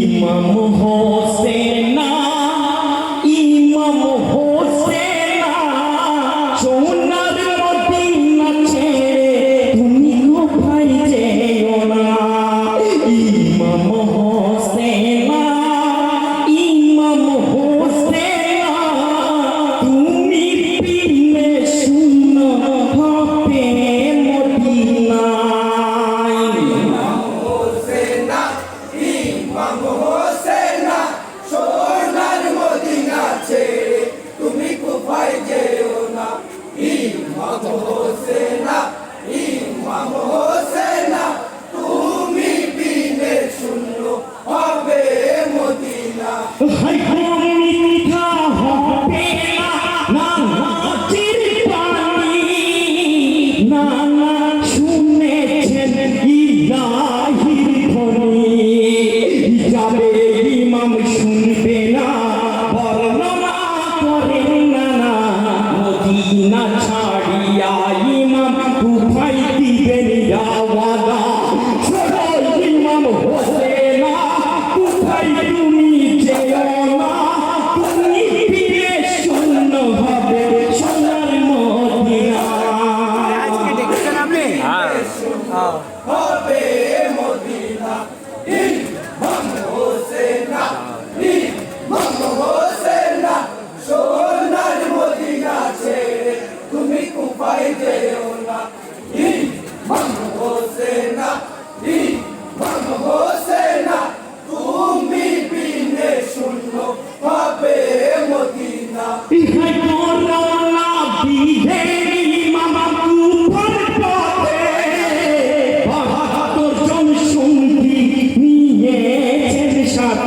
ইমাম হয় না ছাড়িয়া ইমাম উঠাই দিবেন আওয়াজা সবাই ইমাম হোসে না কোথায় তুমি যেও না। তুমি ফিরে শূন্য হবে সোনার মদিনা। হ্যাঁ। হবে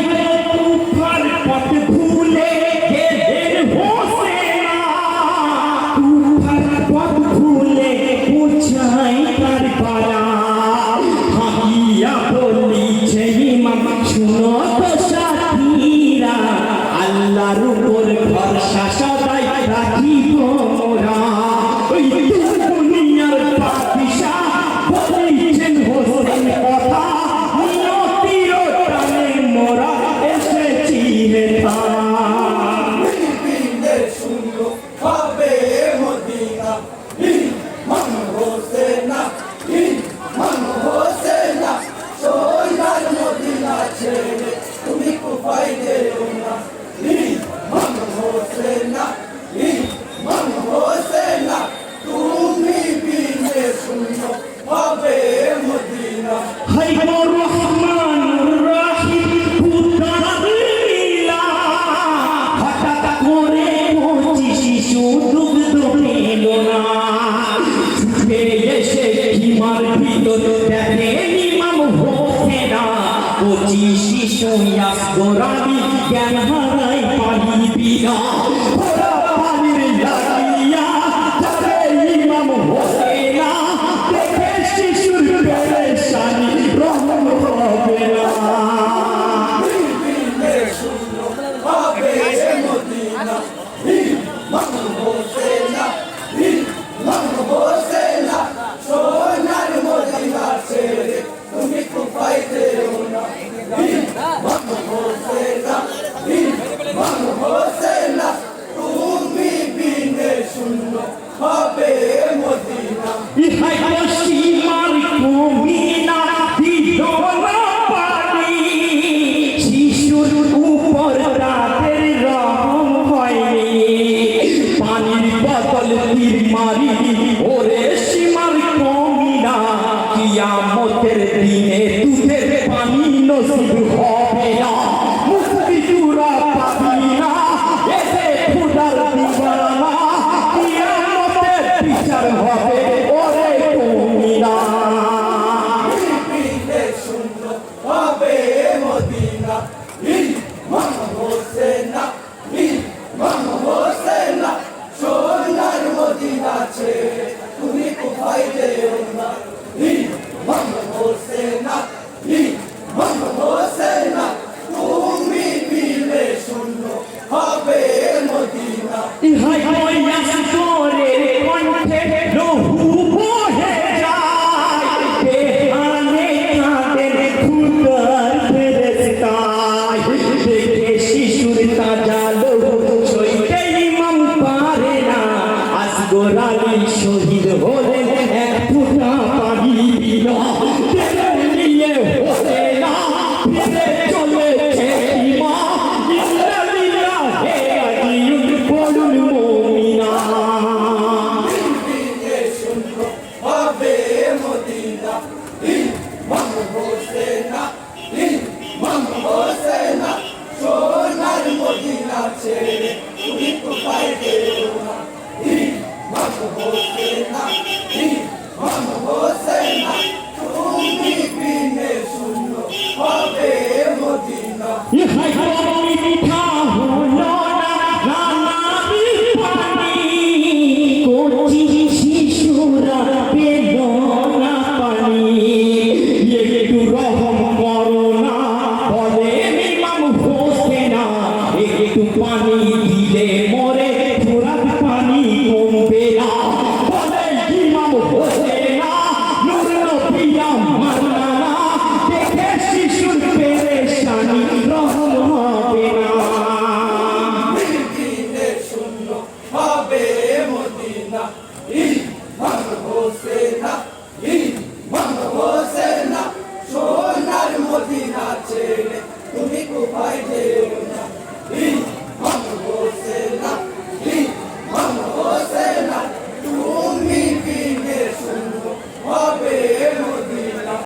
Thank you. পঁচিশ শিশু ইয়াসগোরানি জ্ঞান হারাই পানি পিয়া Amén.